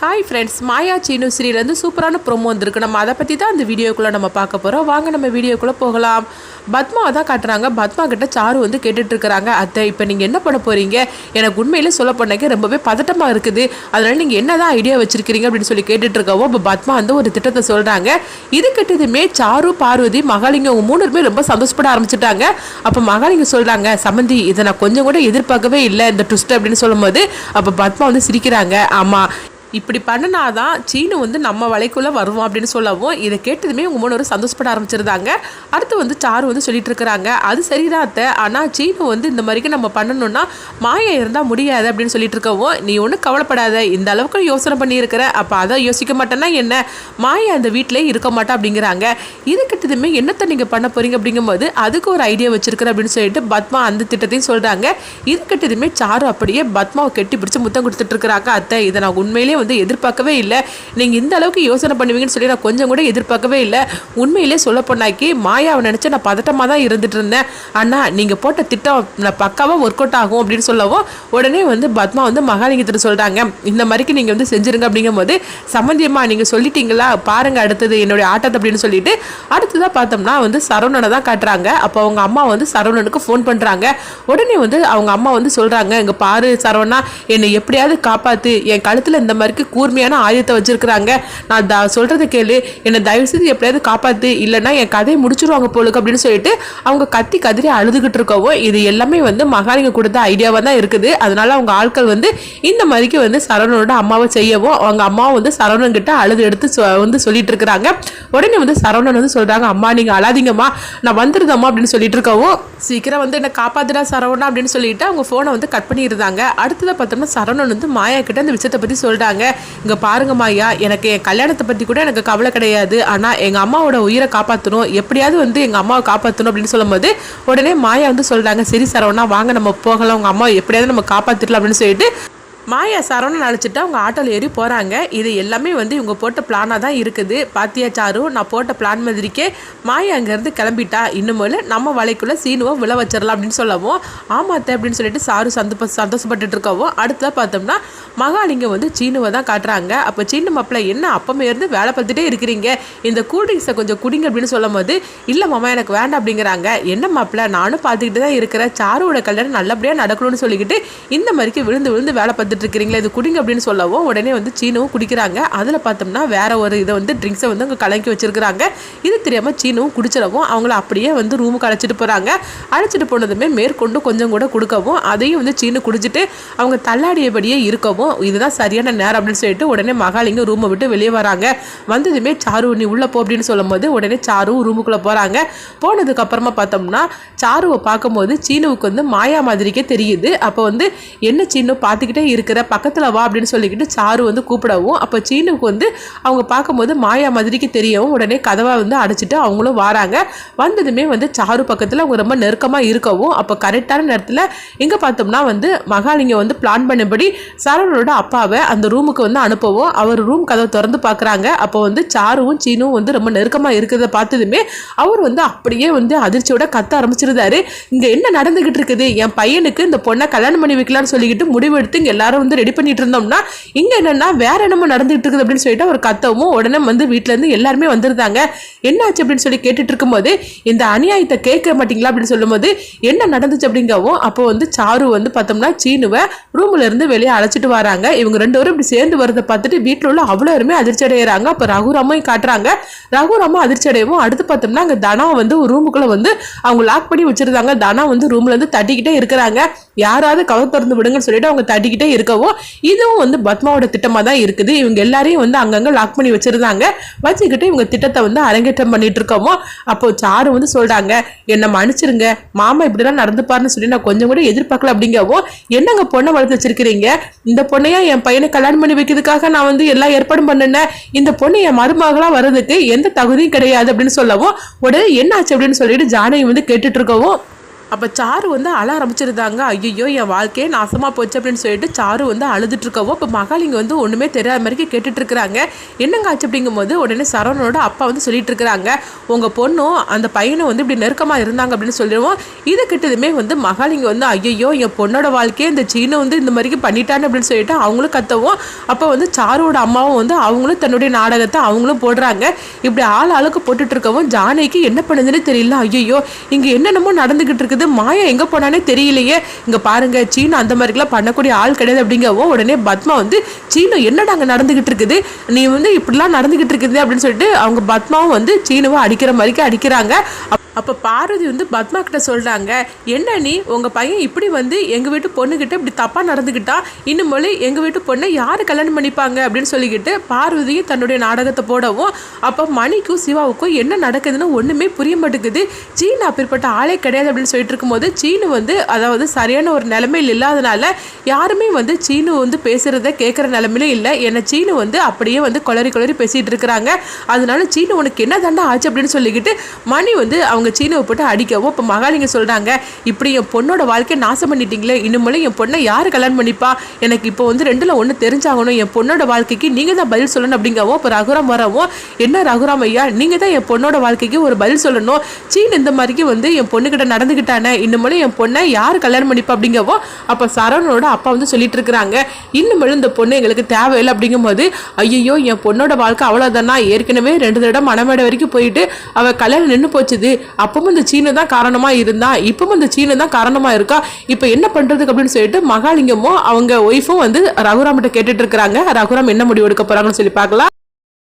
Hi friends Maya Seenu ஸ்ரீலேருந்து சூப்பரான promo வந்திருக்கு. நம்ம அதை பற்றி தான் அந்த வீடியோக்குள்ளே நம்ம பார்க்க போகிறோம் வாங்க நம்ம வீடியோக்குள்ளே போகலாம். பத்மாவை தான் காட்டுறாங்க. பத்மா கிட்ட சாரு வந்து கேட்டுட்டு இருக்கிறாங்க அத்தை இப்போ நீங்கள் என்ன பண்ண போகிறீங்க எனக்கு உண்மையிலே சொல்ல போனாக்க ரொம்பவே பதட்டமாக இருக்குது. அதனால் நீங்கள் என்ன தான் ஐடியா வச்சுருக்கிறீங்க அப்படின்னு சொல்லி கேட்டுட்ருக்கவோ இப்போ பத்மா வந்து ஒரு திட்டத்தை சொல்கிறாங்க இது கிட்டதுமே சாரு பார்வதி மகாலிங்கம் அவங்க மூணு பேருமே ரொம்ப சந்தோஷப்பட ஆரம்பிச்சிட்டாங்க. அப்போ மகாலிங்க சொல்கிறாங்க சமந்தி இதை நான் கொஞ்சம் கூட எதிர்பார்க்கவே இல்லை இந்த ட்விஸ்ட் அப்படின்னு சொல்லும்போது. அப்போ பத்மா வந்து சிரிக்கிறாங்க ஆமாம் இப்படி பண்ணினாதான் சீனு வந்து நம்ம வலைக்குள்ளே வருவோம் அப்படின்னு சொல்லவும் இதை கேட்டதுமே உங்கள் மூணு சந்தோஷப்பட ஆரம்பிச்சிருந்தாங்க. அடுத்து வந்து சாரு வந்து சொல்லிட்டு இருக்கிறாங்க. அது சரிதான் அத்தை. ஆனால் சீனு வந்து இந்த மாதிரிக்கு நம்ம பண்ணணும்னா மாயா இருந்தால் முடியாது அப்படின்னு சொல்லிட்டு இருக்கவும் நீ ஒன்றும் கவலைப்படாத. இந்த அளவுக்கு யோசனை பண்ணியிருக்கிற. அப்போ அதை யோசிக்க மாட்டேன்னா என்ன? மாயா அந்த வீட்டிலே இருக்க மாட்டா அப்படிங்கிறாங்க. இது கிட்டதுமே என்னத்தை நீங்கள் பண்ண போறீங்க அப்படிங்கும்போது அதுக்கு ஒரு ஐடியா வச்சிருக்கிற அப்படின்னு சொல்லிட்டு பத்மா அந்த திட்டத்தையும் சொல்கிறாங்க இது கிட்டதுமே சாரு அப்படியே பத்மாவை கெட்டி பிடிச்சி முத்தம் கொடுத்துட்டு இருக்கிறாங்க அத்தை. இதை நான் உண்மையிலேயே வந்து எதிர்பார்க்கவே இல்லை. நீங்கள் இந்த அளவுக்கு யோசனை பண்ணுவீங்கன்னு சொல்லி நான் கொஞ்சம் கூட எதிர்பார்க்கவே இல்லை. உண்மையிலே சொல்ல போனாக்கி மாயாவை நினச்சி நான் பதட்டமாக தான் இருந்துட்டு இருந்தேன். அண்ணா நீங்கள் போட்ட திட்டம் நான் பக்காவாக ஒர்க் அவுட் ஆகும் அப்படின்னு சொல்லவும் உடனே வந்து பத்மா வந்து மகாலிங்கத்திட்ட சொல்கிறாங்க இந்த மாதிரிக்கு நீங்கள் வந்து செஞ்சுருங்க. அப்படிங்கும்போது சம்மந்தியம்மா நீங்கள் சொல்லிட்டீங்களா? பாருங்கள் அடுத்தது என்னுடைய ஆட்டத்தை அப்படின்னு சொல்லிட்டு அடுத்ததாக பார்த்தோம்னா வந்து சரவணனை தான் காட்டுறாங்க. அப்போ அவங்க அம்மா வந்து சரவணனுக்கு ஃபோன் பண்ணுறாங்க உடனே வந்து அவங்க அம்மா வந்து சொல்கிறாங்க இங்கே பாரு சரவணா என்னை எப்படியாவது காப்பாற்று என் கழுத்தில் இந்த வரைக்கும் கூர்மையான ஆயுதத்தை வச்சிருக்கிறாங்க. நான் த சொல்கிறத கேளு. என்னை தயவு செய்து எப்படியாவது காப்பாற்று இல்லைன்னா என் கதையை முடிச்சிருவாங்க போலுக்கு அப்படின்னு சொல்லிட்டு அவங்க கத்தி கதிரி அழுதுகிட்டு இருக்கவோ இது எல்லாமே வந்து மகாலிங்க கொடுத்த ஐடியாவாக தான் இருக்குது. அதனால அவங்க ஆட்கள் வந்து இந்த மாதிரிக்கு வந்து சரவணனோட அம்மாவை செய்யவும் அவங்க அம்மாவும் வந்து சரவணன் கிட்ட அழுது எடுத்து சொ- வந்து சொல்லிட்டு இருக்கிறாங்க. உடனே வந்து சரவணன் வந்து சொல்கிறாங்க அம்மா நீங்கள் அழாதீங்கம்மா. நான் வந்துருதம்மா அப்படின்னு சொல்லிட்டு இருக்கவும் சீக்கிரம் வந்து என்னை காப்பாத்துடா சரவணா அப்படின்னு சொல்லிட்டு அவங்க ஃபோனை வந்து கட் பண்ணியிருந்தாங்க அடுத்ததை பார்த்தோம்னா சரவணன் வந்து மாயா கிட்ட அந்த விஷயத்தை பற்றி சொல்கிறாங்க சொல்கிறாங்க இங்க பாருங்க மாயா எனக்கு என் கல்யாணத்தை பத்தி கூட எனக்கு கவலை கிடையாது. ஆனா எங்க அம்மாவோட உயிரை காப்பாற்றணும் எப்படியாவது வந்து எங்க அம்மாவை காப்பாற்றணும் அப்படின்னு சொல்லும்போது உடனே மாயா வந்து சொல்றாங்க சரி சரவணா வாங்க நம்ம போகலாம். உங்க அம்மா எப்படியாவது நம்ம காப்பாற்றிடலாம் அப்படின்னு சொல்லிட்டு மாயா சரவணன் அழைச்சிட்டு அவங்க ஆட்டோவில் ஏறி போகிறாங்க இது எல்லாமே வந்து இவங்க போட்ட பிளானாக தான் இருக்குது. பாத்தியா சாரு? நான் போட்ட பிளான் மாதிரிக்கே மாயா அங்கேருந்து கிளம்பிட்டா. இன்னுமேல் நம்ம வலைக்குள்ளே சீனுவை விழ வச்சிடலாம் அப்படின்னு சொல்லவும் ஆமாத்த அப்படின்னு சொல்லிட்டு சாரு சந்தோஷ சந்தோஷப்பட்டுட்டு இருக்கவும் அடுத்ததாக பார்த்தோம்னா மகாலிங்கம் வந்து சீனுவை தான் காட்டுறாங்க. அப்போ சீனு மாப்பிள்ள என்ன அப்பமே இருந்து வேலை பார்த்துட்டே இருக்கிறீங்க. இந்த கூல்ட்ரிங்க்ஸை கொஞ்சம் குடிங்க அப்படின்னு சொல்லும் போது இல்லை மாமா எனக்கு வேண்டாம் அப்படிங்கிறாங்க. என்ன மாப்பிள்ள நானும் பார்த்துக்கிட்டு தான் இருக்கிறேன். சாருவோட கல்யாணம் நல்லபடியாக நடக்கணும்னு சொல்லிக்கிட்டு இந்த மாதிரிக்கு விழுந்து விழுந்து வேலை பார்த்துட்டு இருக்கிறீங்களா இது குடிங்க அப்படின்னு சொல்லவும் உடனே வந்து சீனுவும் குடிக்கிறாங்க. அதில் பார்த்தோம்னா வேற ஒரு இதை வந்து ட்ரிங்க்ஸை வந்து அங்கே கலக்கி வச்சிருக்கிறாங்க. இது தெரியாமல் சீனுவும் குடிச்சிடவும் அவங்கள அப்படியே வந்து ரூமுக்கு அழைச்சிட்டு போகிறாங்க அழைச்சிட்டு போனதுமே மேற்கொண்டு கொஞ்சம் கூட கொடுக்கவும் அதையும் வந்து சீனு குடிச்சிட்டு அவங்க தள்ளாடியபடியே இருக்கவும் இதுதான் சரியான நேரம் அப்படின்னு சொல்லிட்டு உடனே மகாலிங்க ரூமை விட்டு வெளியே வராங்க. வந்ததுமே சாரு நீ உள்ளே போ அப்படின்னு சொல்லும்போது உடனே சாரு ரூமுக்குள்ளே போகிறாங்க போனதுக்கப்புறமா பார்த்தோம்னா சாருவை பார்க்கும்போது சீனுவுக்கு வந்து மாயா மாதிரிக்கே தெரியுது. அப்போ வந்து என்ன சீனு பார்த்துக்கிட்டே இருக்கிற பக்கத்தில் வா அப்படின்னு சொல்லிக்கிட்டு சாரு வந்து கூப்பிடவும் அப்போ சீனுக்கு வந்து அவங்க பார்க்கும்போது மாயா மாதிரிக்கு தெரியவும் உடனே கதவை வந்து அடைச்சிட்டு அவங்களும் வராங்க. வந்ததுமே வந்து சாரு பக்கத்தில் அவங்க ரொம்ப நெருக்கமாக இருக்கவும் அப்போ கரெக்டான நேரத்தில் எங்கே பார்த்தோம்னா வந்து மகாலிங்கம் வந்து பிளான் பண்ணபடி சரவணோட அப்பாவை அந்த ரூமுக்கு வந்து அனுப்பவும் அவர் ரூம் கதவை திறந்து பார்க்குறாங்க. அப்போ வந்து சாருவும் சீனும் வந்து ரொம்ப நெருக்கமாக இருக்கிறத பார்த்ததுமே அவர் வந்து அப்படியே வந்து அதிர்ச்சியோட கத்த ஆரம்பிச்சிருந்தாரு. இங்கே என்ன நடந்துக்கிட்டு இருக்குது? என் பையனுக்கு இந்த பொண்ணை கல்யாணம் பண்ணி வைக்கலாம்னு சொல்லிக்கிட்டு முடிவெடுத்து இங்கே எல்லாரும் வந்து ரெடி பண்ணிட்டு இருந்தோம்னா இங்கே என்னன்னா வேற என்னமோ நடந்துகிட்டு இருக்குது அப்படின்னு சொல்லிட்டு ஒரு கத்தவும் உடனே வந்து வீட்டிலேருந்து இருந்து எல்லாருமே வந்திருந்தாங்க. என்னாச்சு அப்படின்னு சொல்லி கேட்டுட்டு இருக்கும்போது இந்த அநியாயத்தை கேட்க மாட்டீங்களா அப்படின்னு சொல்லும்போது என்ன நடந்துச்சு அப்படிங்கவும் அப்போ வந்து சாரு வந்து பார்த்தோம்னா சீனுவை ரூம்ல இருந்து வெளியே அழைச்சிட்டு வராங்க. இவங்க ரெண்டு பேரும் இப்படி சேர்ந்து வரதை பார்த்துட்டு வீட்டில் உள்ள அவ்வளோ பேருமே அதிர்ச்சி அடைகிறாங்க அப்போ ரகுராமையும் காட்டுறாங்க. ரகுராமா அதிர்ச்சி அடையவும் அடுத்து பார்த்தோம்னா அங்கே தனா வந்து ஒரு ரூமுக்குள்ள வந்து அவங்க லாக் பண்ணி வச்சிருந்தாங்க. தனா வந்து ரூம்ல இருந்து தட்டிக்கிட்டே இருக்கிறாங்க. யாராவது கவர் திறந்து விடுங்கன்னு சொல்லிட்டு அவங்க தட்டிக்கிட்டே இருக்கவும் இதுவும் வந்து பத்மாவோட திட்டமாக தான் இருக்குது. இவங்க எல்லாரையும் வந்து அங்கங்கே லாக் பண்ணி வச்சிருந்தாங்க. வச்சுக்கிட்டு இவங்க திட்டத்தை வந்து அரங்கேற்றம் பண்ணிட்டு இருக்கவும் அப்போ சாரு வந்து சொல்றாங்க என்னை மன்னிச்சிருங்க. மாமா இப்படிலாம் நடந்துப்பாருன்னு சொல்லி நான் கொஞ்சம் கூட எதிர்பார்க்கல அப்படிங்கவும் என்னங்க பொண்ணை வளர்த்து வச்சிருக்கிறீங்க? இந்த பொண்ணையா என் பையனை கல்யாணம் பண்ணி வைக்கிறதுக்காக நான் வந்து எல்லா ஏற்பாடும் பண்ணினேன். இந்த பொண்ணு என் மருமகளாக வர்றதுக்கு எந்த தகுதியும் கிடையாது அப்படின்னு சொல்லவும் உடனே என்னாச்சு? அப்படின்னு சொல்லிட்டு ஜானகி வந்து கேட்டுட்டு இருக்கவும் அப்போ சாரு வந்து அழ ஆரம்பிச்சிருந்தாங்க. ஐயோ என் வாழ்க்கையே நாசமாக போச்சு அப்படின்னு சொல்லிட்டு சாரு வந்து அழுதுட்டுருக்கவோ இப்போ மகாலிங்க வந்து ஒன்றுமே தெரியாத மாதிரி கேட்டுட்ருக்குறாங்க என்னங்க ஆச்சு அப்படிங்கும்போது உடனே சரவணனோட அப்பா வந்து சொல்லிட்டு இருக்கிறாங்க. உங்கள் பொண்ணும் அந்த பையனும் வந்து இப்படி நெருக்கமாக இருந்தாங்க அப்படின்னு சொல்லிடுவோம். இது கிட்டதுமே வந்து மகாலிங்க வந்து ஐயோ என் பொண்ணோட வாழ்க்கையே இந்த சீனை வந்து இந்த மாதிரிக்கு பண்ணிட்டான்னு அப்படின்னு சொல்லிட்டு அவங்களும் கத்தவும். அப்போ வந்து சாரோட அம்மாவும் வந்து அவங்களும் தன்னுடைய நாடகத்தை அவங்களும் போடுறாங்க. இப்படி ஆள் ஆளுக்கு போட்டுட்ருக்கவும் ஜானகிக்கு என்ன பண்ணுதுன்னு தெரியல. ஐயோ இங்கே என்னென்னமோ நடந்துக்கிட்டு இருக்குது. மாயா எங்கே போனானே தெரியலையே. இங்கே பாருங்க சீனு அந்த மாதிரிலாம் பண்ணக்கூடிய ஆள் கிடையாது அப்படிங்கவோ உடனே பத்மா வந்து சீனு என்னடா அங்கே நடந்துகிட்டு இருக்குது? நீ வந்து இப்படிலாம் நடந்துகிட்டு இருக்குது அப்படின்னு சொல்லிட்டு அவங்க பத்மாவும் வந்து சீனுவை அடிக்கிற மாதிரிக்கு அடிக்கிறாங்க. அப்- அப்போ பார்வதி வந்து பத்மா கிட்ட சொல்கிறாங்க என்ன நீ? உங்கள் பையன் இப்படி வந்து எங்கள் வீட்டு பொண்ணுக்கிட்ட இப்படி தப்பாக நடந்துக்கிட்டா இன்னும் மொழி எங்கள் வீட்டு பொண்ணை யார் கல்யாணம் பண்ணிப்பாங்க? அப்படின்னு சொல்லிக்கிட்டு பார்வதியும் தன்னுடைய நாடகத்தை போடவும் அப்போ மணிக்கும் சிவாவுக்கும் என்ன நடக்குதுன்னு ஒன்றுமே புரிய மாட்டேங்குது. சீனு அப்படிப்பட்ட ஆளே கிடையாது அப்படின்னு சொல்லிட்டு இருக்கும்போது சீனு வந்து அதாவது சரியான ஒரு நிலைமையில் இல்லாதனால யாருமே வந்து சீனு வந்து பேசுகிறத கேட்குற நிலமையில இல்லை. என்னை சீனு வந்து அப்படியே வந்து குளறி குளறி பேசிகிட்டு இருக்கிறாங்க. அதனால சீனு உனக்கு என்ன தண்டை ஆச்சு அப்படின்னு சொல்லிக்கிட்டு மணி வந்து அவங்க சீனுவை போட்டு அடிக்கவும் இப்போ மகாலிங்க சொல்கிறாங்க இப்படி என் பொண்ணோட வாழ்க்கையை நாசம் பண்ணிட்டீங்களே இனிமேலும் என் பொண்ணை யார் கல்யாணம் பண்ணிப்பா? எனக்கு இப்போ வந்து ரெண்டில் ஒன்று தெரிஞ்சாகணும் என் பொண்ணோட வாழ்க்கைக்கு நீங்கள் தான் பதில் சொல்லணும் அப்படிங்கவும் இப்போ ரகுராம் வரவும் என்ன ரகுராம் ஐயா நீங்கள் தான் என் பொண்ணோட வாழ்க்கைக்கு ஒரு பதில் சொல்லணும். சீன் இந்த மாதிரிக்கு வந்து என் பொண்ணுக்கிட்ட நடந்துக்கிட்டானே இன்னுமேலும் என் பொண்ணை யார் கல்யாணம் பண்ணிப்பா அப்படிங்கவோ அப்போ சரவணனோட அப்பா வந்து சொல்லிட்டு இருக்கிறாங்க. இன்னுமேலும் இந்த பொண்ணு எங்களுக்கு தேவையில்லை அப்படிங்கும்போது ஐயோ என் பொண்ணோட வாழ்க்கை அவ்வளோதானா ஏற்கனவே ரெண்டு தடவை மனமேடை வரைக்கும் போயிட்டு அவள் கல்யாணம் நின்று போச்சுது. அப்பவும் இந்த சீனு தான் காரணமாக இருந்தா இப்பவும் இந்த சீனு தான் காரணமாக இருக்கா? இப்போ என்ன பண்ணுறதுக்கு அப்படின்னு சொல்லிட்டு மகாலிங்கமும் அவங்க ஒய்ஃபும் வந்து ரகுராம்கிட்ட கேட்டுட்டு இருக்கிறாங்க. ரகுராம் என்ன முடிவு எடுக்க போகிறாங்கன்னு சொல்லி பார்க்கலாம்.